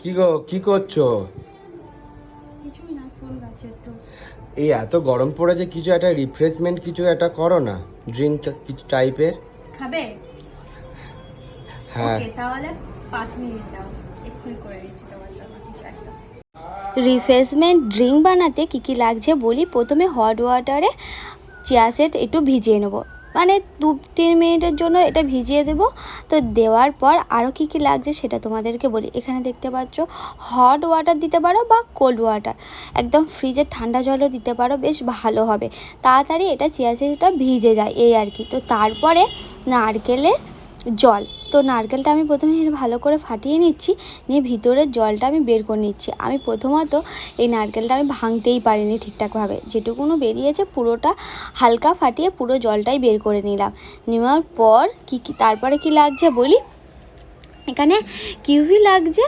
কি গো কি করছ? কিছুই না ফুল গাছের তো। এই এত গরম পড়েছে কিছু একটা রিফ্রেশমেন্ট কিছু একটা করো না। ড্রিঙ্ক কিছু টাইপের খাবে? হ্যাঁ। ওকে তাহলে পাঁচ মিনিট দাও। এক্ষুনি করে দিচ্ছি তোমার জন্য কিছু একটা। রিফ্রেশমেন্ট ড্রিঙ্ক বানাতে কী কী লাগছে বলি? প্রথমে হট ওয়াটারে চিয়া সেট একটু ভিজিয়ে নেব। মানে দু তিন মিনিটের জন্য এটা ভিজিয়ে দেব। তো দেওয়ার পর আরও কী কী লাগছে সেটা তোমাদেরকে বলি। এখানে দেখতে পাচ্ছ হট ওয়াটার দিতে পারো বা কোল্ড ওয়াটার একদম ফ্রিজের ঠান্ডা জলও দিতে পারো, বেশ ভালো হবে। তাড়াতাড়ি এটা চিয়া সিডটা ভিজে যায়, এই আর কি। তো তারপরে নারকেলে জল। তো নারকেলটা আমি প্রথমে ভালো করে ফাটিয়ে নিচ্ছি, নিয়ে ভিতরের জলটা আমি বের করে নিচ্ছি। আমি প্রথমত এই নারকেলটা আমি ভাঙতেই পারিনি ঠিকঠাকভাবে। যেটুকুনো বেরিয়েছে পুরোটা হালকা ফাটিয়ে পুরো জলটাই বের করে নিলাম। নেওয়ার পর কী কী, তারপরে কি লাগছে বলি? এখানে কিউভি লাগছে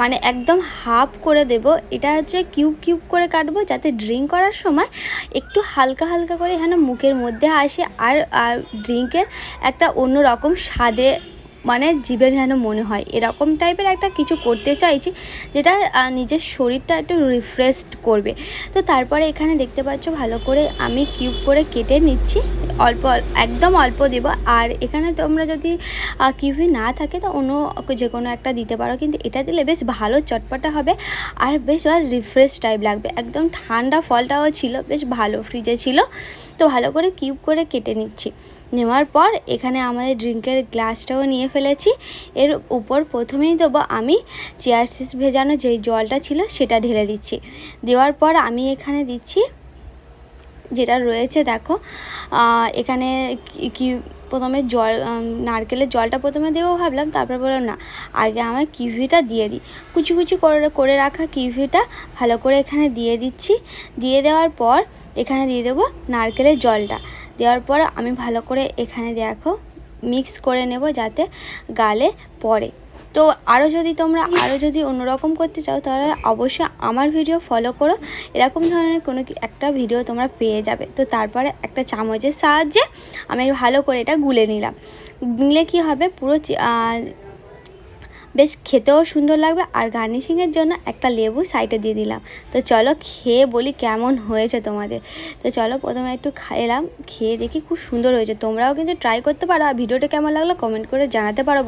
মানে একদম হাফ করে দেব। এটা হচ্ছে কিউব কিউব করে কাটবো যাতে ড্রিঙ্ক করার সময় একটু হালকা হালকা করে এখানে মুখের মধ্যে আসে আর আর ড্রিঙ্কের একটা অন্য রকম স্বাদে মানে জিভের যেন মনে হয়। এরকম টাইপের একটা কিছু করতে চাইছি যেটা নিজের শরীরটা একটু রিফ্রেশড করবে। তো তারপরে এখানে দেখতে পাচ্ছ ভালো করে আমি কিউব করে কেটে নিচ্ছি। অল্প, একদম অল্প দেবো। আর এখানে তোমরা যদি কিউবি না থাকে তো অন্য যে কোনো একটা দিতে পারো। কিন্তু এটা দিলে বেশ ভালো চটপটা হবে। আর বেশ রিফ্রেশ টাইপ লাগবে। একদম ঠান্ডা ফলটাও ছিল, বেশ ভালো ফ্রিজে ছিল। তো ভালো করে কিউব করে কেটে নিচ্ছি। নেওয়ার পর এখানে আমাদের ড্রিঙ্কের গ্লাসটাও নিয়ে ফেলেছি। এর উপর প্রথমেই দেবো আমি চেয়ার সিস ভেজানো যেই জলটা ছিল সেটা ঢেলে দিচ্ছি। দেওয়ার পর আমি এখানে দিচ্ছি যেটা রয়েছে দেখো এখানে কি- কি প্রথমে জল নারকেলের জলটা প্রথমে দেবো ভাবলাম, তারপর বললাম না, আগে আমার কিভিটা দিয়ে দিই। কুচি কুচি করে করে রাখা কিভিটা ভালো করে এখানে দিয়ে দিচ্ছি। দিয়ে দেওয়ার পর এখানে দিয়ে দেবো নারকেলের জলটা। দেওয়ার পর আমি ভালো করে এখানে দেখো মিক্স করে নেব যাতে গালে পড়ে। তো আরও যদি তোমরা আরও যদি অন্যরকম করতে চাও, তাহলে অবশ্যই আমার ভিডিও ফলো করো। এরকম ধরনের কোনো কি- একটা ভিডিও তোমরা পেয়ে যাবে। তো তারপরে একটা চামচের সাহায্যে আমি ভালো করে এটা গুলে নিলাম। নিলে কি হবে? পুরো বেশ খেতেও সুন্দর লাগবে আর গার্নিশিংয়ের জন্য একটা লেবু সাইডে দিয়ে দিলাম। তো চলো খেয়ে বলি কেমন হয়েছে তোমাদের। তো চলো প্রথমে একটু খেলাম খেয়ে দেখি খুব সুন্দর হয়েছে। তোমরাও কিন্তু ট্রাই করতে পারো। আর ভিডিওটা কেমন লাগল কমেন্ট করে জানাতে পারো